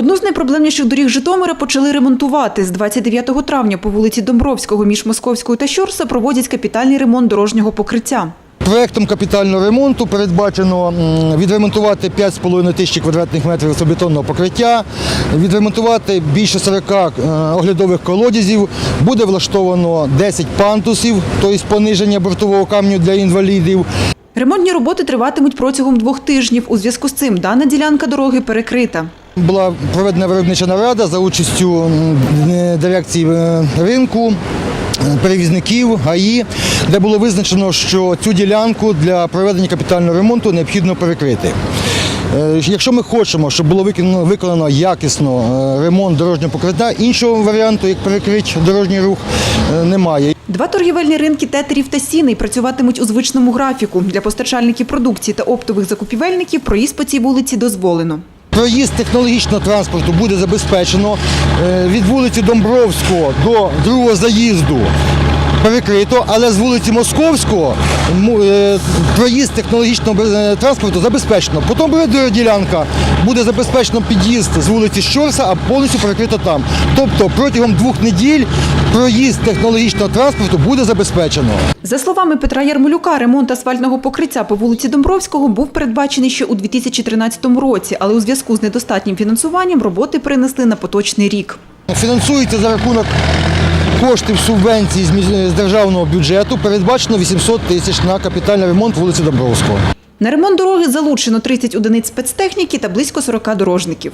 Одну з найпроблемніших доріг Житомира почали ремонтувати. З 29 травня по вулиці Домбровського між Московською та Щорса проводять капітальний ремонт дорожнього покриття. Проектом капітального ремонту передбачено відремонтувати 5,5 тисяч квадратних метрів особетонного покриття, відремонтувати більше 40 е, оглядових колодязів, буде влаштовано 10 пантусів, тобто пониження бортового камню для інвалідів. Ремонтні роботи триватимуть протягом двох тижнів. У зв'язку з цим дана ділянка дороги перекрита. Була проведена виробнича нарада за участю дирекції е, ринку. е, Перевізників ГАІ, де було визначено, що цю ділянку для проведення капітального ремонту необхідно перекрити. Е, Якщо ми хочемо, щоб було виконано, виконано якісно ремонт дорожнього покриття, іншого варіанту, як перекрити дорожній рух, немає. Два торгівельні ринки тетерів та сіней працюватимуть у звичному графіку. Для постачальників продукції та оптових закупівельників проїзд по цій вулиці дозволено. Проїзд технологічного транспорту буде забезпечено е, від вулиці Домбровського до другого заїзду. Перекрито, але з вулиці Московського е, проїзд технологічного е, транспорту забезпечено. Потім буде ділянка, буде забезпечено під'їзд з вулиці Щорса, а повністю перекрито там. Тобто протягом двох неділь проїзд технологічного транспорту буде забезпечено. За словами Петра Ярмолюка, ремонт асфальтного покриття по вулиці Домбровського був передбачений ще у 2013 році, але у зв'язку з недостатнім фінансуванням роботи перенесли на поточний рік. Фінансується за рахунок коштів субвенції з державного бюджету. Передбачено 800 тисяч на капітальний ремонт вулиці Добровського. На ремонт дороги залучено 30 одиниць спецтехніки та близько 40 дорожників.